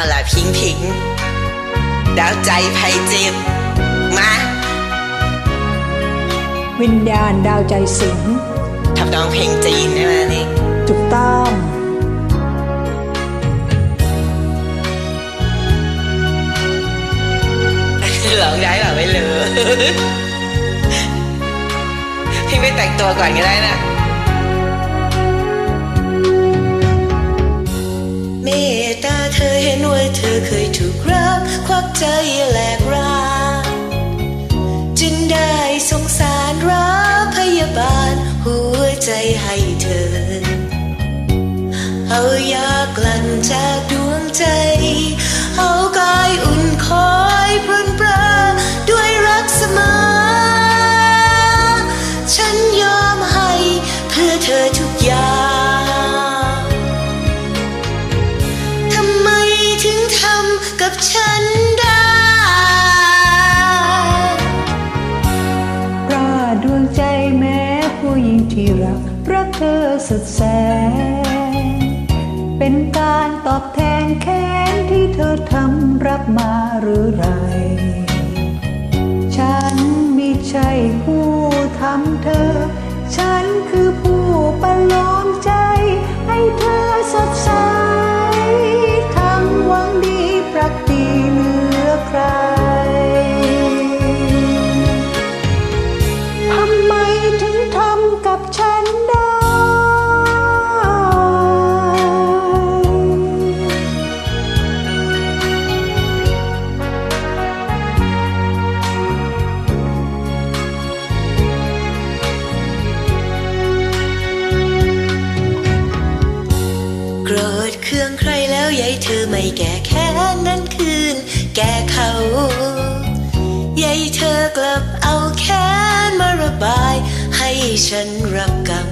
เอาล่ะพิงพิงดาวใจไพจิตมา วิญญาณดาวใจสิงห์ทำนองเพลงจีนใช่ไหมนี่ถูกต้องร้องได้แบบไม่รู้พี่ไปแต่งตัวก่อนก็ได้นะ ใจแหลกรา จึงได้สงสารรักพยาบาลหัวใจให้เธอ เอายากลั่นจากดวงใจ เอากายอุ่นคอยพรุนปราด้วยรักเสมอ ฉันยอมให้เพื่อเธอทุกอย่าง ที่รักรักเธอสุดแสน เป็นการตอบแทนแค้นที่เธอทำรับมาหรือไร ฉันไม่ใช่ผู้ทำเธอายเธอไม่แก้แค้นนั้นคืน แก่เขายายเธอกลับเอาแค้นมาระบาย ให้ฉันรับกรรม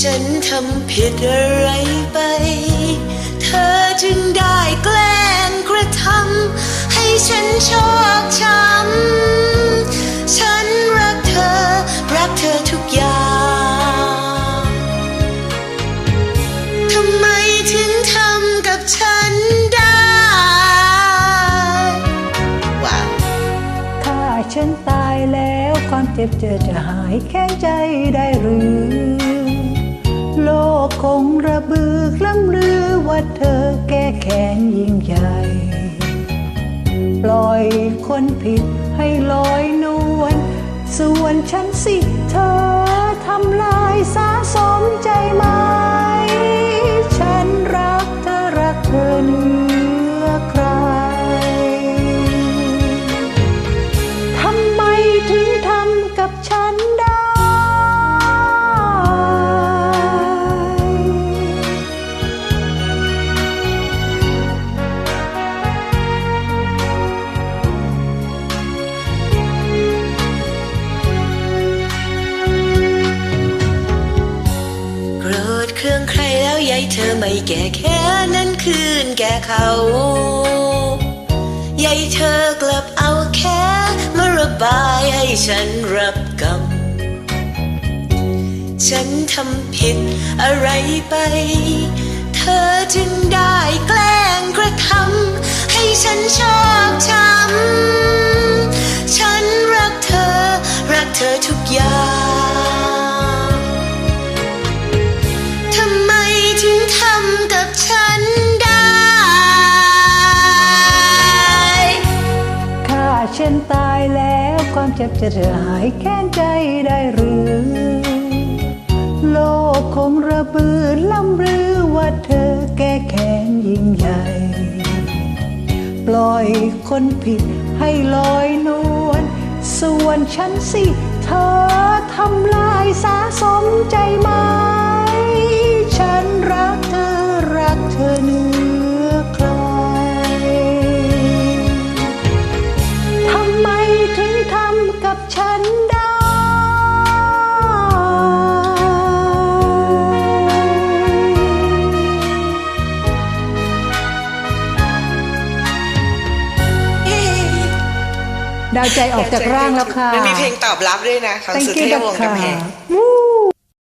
ฉันทำผิดอะไรไป เธอจึงได้แกล้งกระทำให้ฉันชอ แล้วความเจ็บเจอจะหายแค้นใจได้หรือ โลกคงระบือล้ำลือว่าเธอแก้แค้นยิ่งใหญ่ ปล่อยคนผิดให้ลอยนวลส่วนฉันสิเธอทำลาย แก้แค้นนั้นคืนแก่เขายายเธอกลับเอาแค้นมาระบายให้ฉันรับกรรม ฉันทำผิดอะไรไป เธอจึงได้แกล้งกระทำให้ฉันชอกช้ำ ข้าฉันตายแล้วความเจ็บจะหายแค้นใจได้หรือ โลกคงระบือล่ำลือว่าเธอแก้แค้นยิ่งใหญ่ ปล่อยคนผิดให้ลอยนวลส่วนฉันสิ เธอทำลายสาสมใจมฉั ดาวใจออกจากร่างแล้วค่ะมันมีเพลงตอบรับด้วยนะของ Thank สุ you เทพวงศ์ค่ะกำแพงวู้